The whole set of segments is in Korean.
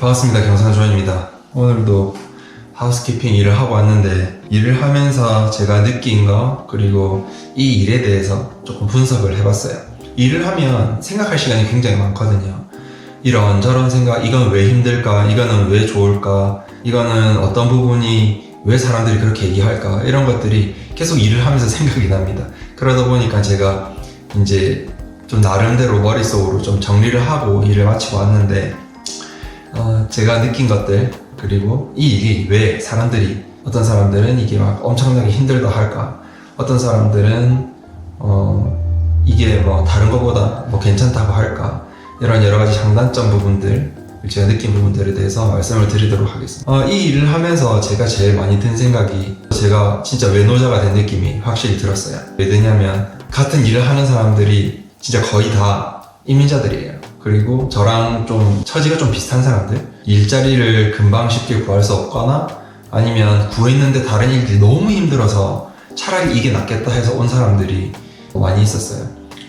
반갑습니다. 경산조입니다. 오늘도 하우스키핑 일을 하고 왔는데 일을 하면서 제가 느낀 거 그리고 이 일에 대해서 조금 분석을 해봤어요. 일을 하면 생각할 시간이 굉장히 많거든요. 이런 저런 생각, 이건 왜 힘들까, 이거는 왜 좋을까, 이거는 어떤 부분이 왜 사람들이 그렇게 얘기할까 이런 것들이 계속 일을 하면서 생각이 납니다. 그러다 보니까 제가 이제 좀 나름대로 머릿속으로 좀 정리를 하고 일을 마치고 왔는데 어, 제가 느낀 것들 그리고 이 일이 왜 사람들이 어떤 사람들은 이게 막 엄청나게 힘들다 할까 어떤 사람들은 어, 이게 뭐 다른 것보다 뭐 괜찮다고 할까 이런 여러 가지 장단점 부분들 제가 느낀 부분들에 대해서 말씀을 드리도록 하겠습니다. 어, 이 일을 하면서 제가 제일 많이 든 생각이 제가 진짜 외노자가 된 느낌이 확실히 들었어요. 왜 드냐면 같은 일을 하는 사람들이 진짜 거의 다 이민자들이에요. 그리고 저랑 좀 처지가 좀 비슷한 사람들 일자리를 금방 쉽게 구할 수 없거나 아니면 구했는데 다른 일들이 너무 힘들어서 차라리 이게 낫겠다 해서 온 사람들이 많이 있었어요.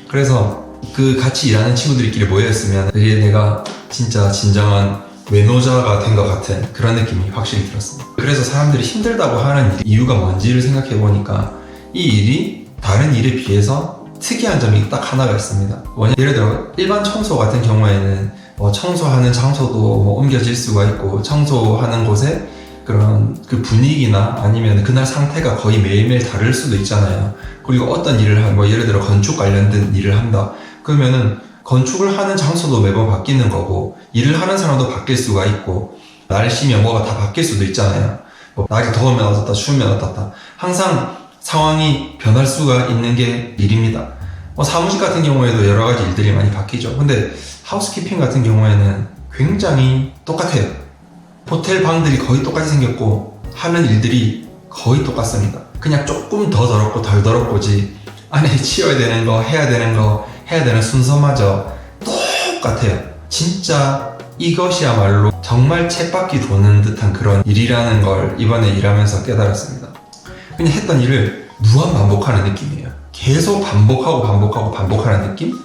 그래서 그 같이 일하는 친구들끼리 모여있으면 되게 내가 진짜 진정한 외노자가 된 것 같은 그런 느낌이 확실히 들었습니다. 그래서 사람들이 힘들다고 하는 이유가 뭔지를 생각해 보니까 이 일이 다른 일에 비해서 특이한 점이 딱 하나가 있습니다. 뭐냐, 예를 들어 일반 청소 같은 경우에는 뭐 청소하는 장소도 뭐 옮겨질 수가 있고 청소하는 곳에 그런 그 분위기나 아니면 그날 상태가 거의 매일매일 다를 수도 있잖아요. 그리고 어떤 일을 한, 뭐 예를 들어 건축 관련된 일을 한다. 그러면은 건축을 하는 장소도 매번 바뀌는 거고 일을 하는 사람도 바뀔 수가 있고 날씨면 뭐가 다 바뀔 수도 있잖아요. 뭐 날이 더우면 어떻다, 추우면 어떻다. 항상 상황이 변할 수가 있는 게 일입니다. 뭐 사무실 같은 경우에도 여러 가지 일들이 많이 바뀌죠. 근데 하우스키핑 같은 경우에는 굉장히 똑같아요. 호텔 방들이 거의 똑같이 생겼고 하는 일들이 거의 똑같습니다. 그냥 조금 더 더럽고 덜 더럽고지 안에 치워야 되는 거, 해야 되는 거, 해야 되는 순서마저 똑같아요. 진짜 이것이야말로 정말 쳇바퀴 도는 듯한 그런 일이라는 걸 이번에 일하면서 깨달았습니다. 그냥 했던 일을 무한 반복하는 느낌이에요. 계속 반복하고 반복하고 반복하는 느낌?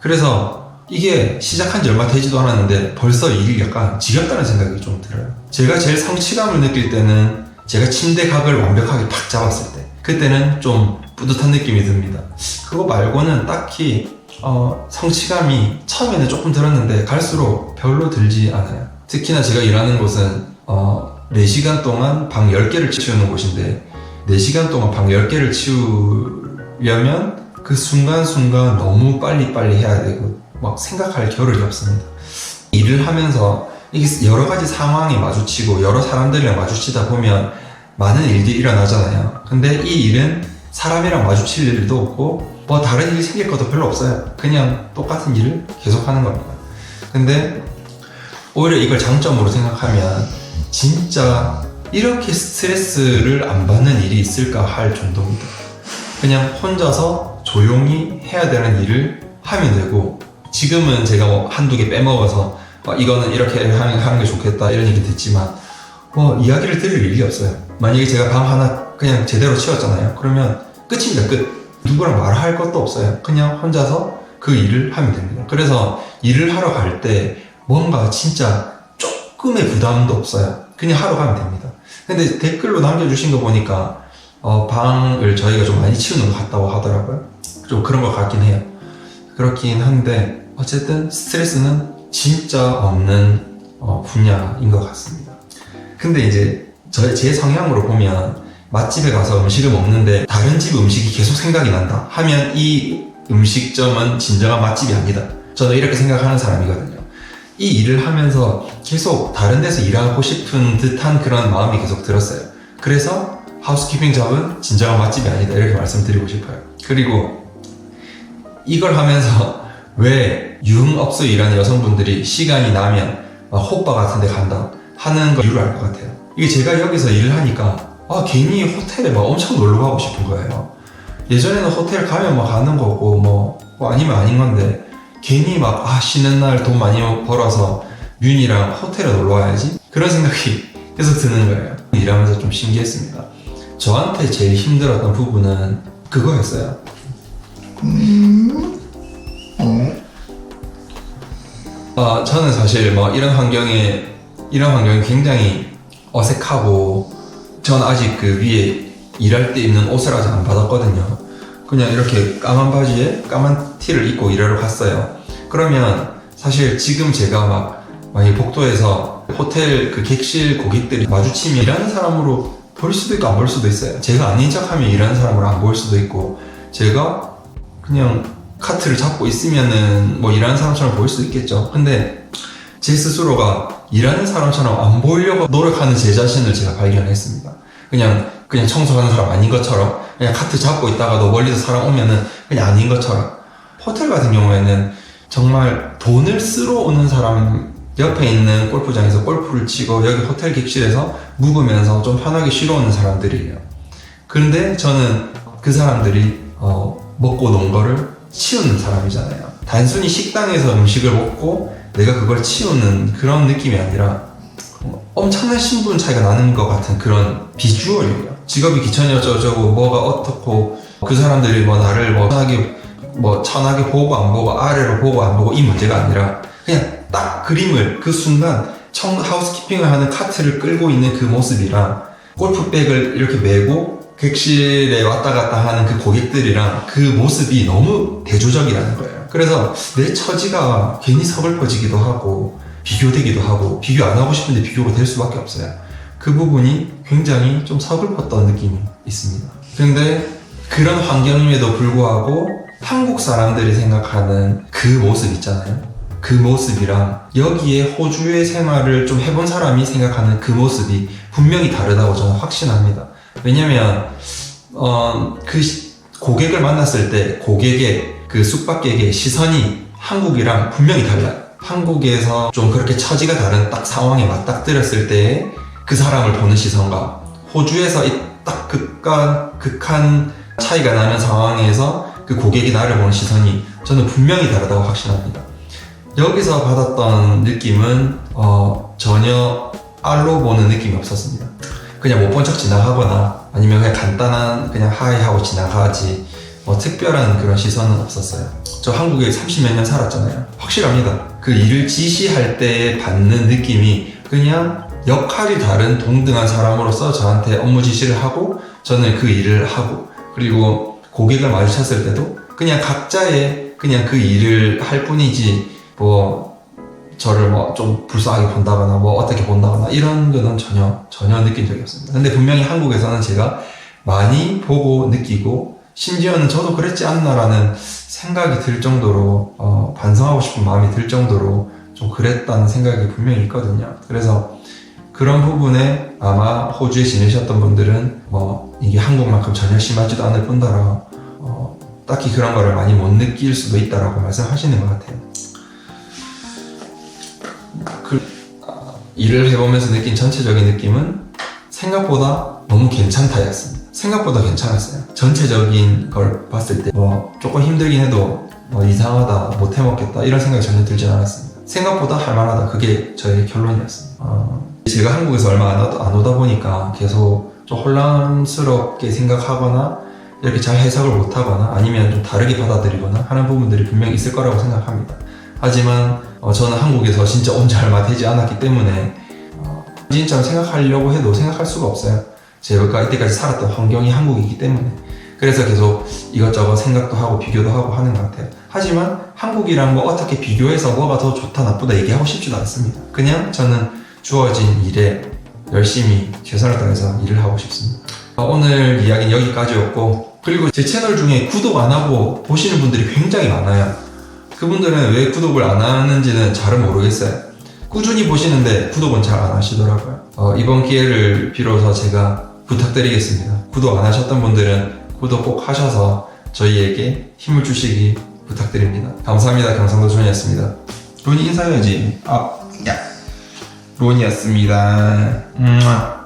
그래서 이게 시작한 지 얼마 되지도 않았는데 벌써 일이 약간 지겹다는 생각이 좀 들어요. 제가 제일 성취감을 느낄 때는 제가 침대 각을 완벽하게 탁 잡았을 때 그때는 좀 뿌듯한 느낌이 듭니다. 그거 말고는 딱히 어, 성취감이 처음에는 조금 들었는데 갈수록 별로 들지 않아요. 특히나 제가 일하는 곳은 어, 4시간 동안 방 10개를 치우는 곳인데 4시간 동안 방 10개를 치우려면 그 순간순간 너무 빨리빨리 해야 되고 막 생각할 겨를이 없습니다. 일을 하면서 이게 여러 가지 상황이 마주치고 여러 사람들이랑 마주치다 보면 많은 일들이 일어나잖아요. 근데 이 일은 사람이랑 마주칠 일도 없고 뭐 다른 일이 생길 것도 별로 없어요. 그냥 똑같은 일을 계속하는 겁니다. 근데 오히려 이걸 장점으로 생각하면 진짜 이렇게 스트레스를 안 받는 일이 있을까 할 정도입니다. 그냥 혼자서 조용히 해야 되는 일을 하면 되고 지금은 제가 뭐 한두 개 빼먹어서 어, 이거는 이렇게 하는, 하는 게 좋겠다 이런 얘기 듣지만 뭐 이야기를 들을 일이 없어요. 만약에 제가 방 하나 그냥 제대로 치웠잖아요. 그러면 끝입니다. 끝. 누구랑 말할 것도 없어요. 그냥 혼자서 그 일을 하면 됩니다. 그래서 일을 하러 갈 때 뭔가 진짜 조금의 부담도 없어요. 그냥 하러 가면 됩니다. 근데 댓글로 남겨주신 거 보니까 어, 방을 저희가 좀 많이 치우는 것 같다고 하더라고요. 좀 그런 것 같긴 해요. 그렇긴 한데 어쨌든 스트레스는 진짜 없는 어, 분야인 것 같습니다. 근데 이제 저, 제 성향으로 보면 맛집에 가서 음식을 먹는데 다른 집 음식이 계속 생각이 난다 하면 이 음식점은 진정한 맛집이 아니다. 저는 이렇게 생각하는 사람이거든요. 이 일을 하면서 계속 다른 데서 일하고 싶은 듯한 그런 마음이 계속 들었어요. 그래서 하우스키핑 잡은 진정한 맛집이 아니다. 이렇게 말씀드리고 싶어요. 그리고 이걸 하면서 왜 유흥업소에 일하는 여성분들이 시간이 나면 막 호빠 같은 데 간다 하는 걸 이유를 알 것 같아요. 이게 제가 여기서 일을 하니까 아 괜히 호텔에 막 엄청 놀러 가고 싶은 거예요. 예전에는 호텔 가면 막 가는 거고 뭐, 뭐 아니면 아닌 건데 괜히 막 아 쉬는 날 돈 많이 벌어서 윤이랑 호텔에 놀러 와야지 그런 생각이 계속 드는 거예요. 일하면서 좀 신기했습니다. 저한테 제일 힘들었던 부분은 그거였어요. 어, 저는 사실 뭐 이런 환경에 이런 환경이 굉장히 어색하고 전 아직 그 위에 일할 때 입는 옷을 아직 안 받았거든요. 그냥 이렇게 까만 바지에 까만 티를 입고 일하러 갔어요. 그러면 사실 지금 제가 막 만약 복도에서 호텔 그 객실 고객들이 마주치면 일하는 사람으로 볼 수도 있고 안 볼 수도 있어요. 제가 아닌 척하면 일하는 사람으로 안 보일 수도 있고 제가 그냥 카트를 잡고 있으면은 뭐 일하는 사람처럼 보일 수도 있겠죠. 근데 제 스스로가 일하는 사람처럼 안 보이려고 노력하는 제 자신을 제가 발견했습니다. 그냥 그냥 청소하는 사람 아닌 것처럼 그냥 카트 잡고 있다가도 멀리서 사람 오면은 그냥 아닌 것처럼 호텔 같은 경우에는 정말 돈을 쓰러 오는 사람 옆에 있는 골프장에서 골프를 치고 여기 호텔 객실에서 묵으면서 좀 편하게 쉬러 오는 사람들이에요. 그런데 저는 그 사람들이 어, 먹고 논 거를 치우는 사람이잖아요. 단순히 식당에서 음식을 먹고 내가 그걸 치우는 그런 느낌이 아니라 어, 엄청난 신분 차이가 나는 것 같은 그런 비주얼이에요. 직업이 귀천이 어쩌고저쩌고 뭐가 어떻고 그 사람들이 뭐 나를 뭐 편하게 뭐 천하게 보고 안 보고 아래로 보고 안 보고 이 문제가 아니라 그냥 딱 그림을 그 순간 청 하우스키핑을 하는 카트를 끌고 있는 그 모습이랑 골프백을 이렇게 메고 객실에 왔다 갔다 하는 그 고객들이랑 그 모습이 너무 대조적이라는 거예요. 그래서 내 처지가 괜히 서글퍼지기도 하고 비교되기도 하고 비교 안 하고 싶은데 비교가 될 수밖에 없어요. 그 부분이 굉장히 좀 서글펐던 느낌이 있습니다. 근데 그런 환경임에도 불구하고 한국 사람들이 생각하는 그 모습 있잖아요. 그 모습이랑 여기에 호주의 생활을 좀 해본 사람이 생각하는 그 모습이 분명히 다르다고 저는 확신합니다. 왜냐면 어, 그 시- 고객을 만났을 때 고객의 그 숙박객의 시선이 한국이랑 분명히 달라요. 한국에서 좀 그렇게 처지가 다른 딱 상황에 맞닥뜨렸을 때 그 사람을 보는 시선과 호주에서 이딱 극한, 극한 차이가 나는 상황에서 그 고객이 나를 보는 시선이 저는 분명히 다르다고 확신합니다. 여기서 받았던 느낌은 어, 전혀 알로 보는 느낌이 없었습니다. 그냥 못 본 척 지나가거나 아니면 그냥 간단한 그냥 하이 하고 지나가지 뭐 특별한 그런 시선은 없었어요. 저 한국에 30몇 년 살았잖아요. 확실합니다. 그 일을 지시할 때 받는 느낌이 그냥 역할이 다른 동등한 사람으로서 저한테 업무 지시를 하고 저는 그 일을 하고 그리고 고객을 마주쳤을 때도 그냥 각자의 그냥 그 일을 할 뿐이지 뭐 저를 뭐 좀 불쌍하게 본다거나 뭐 어떻게 본다거나 이런 거는 전혀 전혀 느낀 적이 없습니다. 근데 분명히 한국에서는 제가 많이 보고 느끼고 심지어는 저도 그랬지 않나라는 생각이 들 정도로 어, 반성하고 싶은 마음이 들 정도로 좀 그랬다는 생각이 분명히 있거든요. 그래서 그런 부분에 아마 호주에 지내셨던 분들은 뭐 이게 한국만큼 전혀 심하지도 않을 뿐더러 어, 딱히 그런 거를 많이 못 느낄 수도 있다라고 말씀하시는 것 같아요. 그 아, 일을 해보면서 느낀 전체적인 느낌은 생각보다 너무 괜찮다였습니다. 생각보다 괜찮았어요. 전체적인 걸 봤을 때 뭐 조금 힘들긴 해도 뭐 이상하다, 못 해먹겠다 이런 생각이 전혀 들진 않았습니다. 생각보다 할만하다 그게 저의 결론이었습니다. 어, 제가 한국에서 얼마 안, 와- 안 오다 보니까 계속 좀 혼란스럽게 생각하거나 이렇게 잘 해석을 못하거나 아니면 좀 다르게 받아들이거나 하는 부분들이 분명히 있을 거라고 생각합니다. 하지만 어, 저는 한국에서 진짜 온 지 얼마 되지 않았기 때문에 어, 진짜 생각하려고 해도 생각할 수가 없어요. 제가 이때까지 살았던 환경이 한국이기 때문에 그래서 계속 이것저것 생각도 하고 비교도 하고 하는 것 같아요. 하지만 한국이랑 뭐 어떻게 비교해서 뭐가 더 좋다 나쁘다 얘기하고 싶지도 않습니다. 그냥 저는 주어진 일에 열심히 최선을 다해서 일을 하고 싶습니다. 어, 오늘 이야기는 여기까지였고 그리고 제 채널 중에 구독 안 하고 보시는 분들이 굉장히 많아요. 그분들은 왜 구독을 안 하는지는 잘은 모르겠어요. 꾸준히 보시는데 구독은 잘 안 하시더라고요. 어, 이번 기회를 빌어서 제가 부탁드리겠습니다. 구독 안 하셨던 분들은 구독 꼭 하셔서 저희에게 힘을 주시기 부탁드립니다. 감사합니다. 경상도 존이었습니다. 론이 인사해야지. 아, 야. 론이었습니다. 음.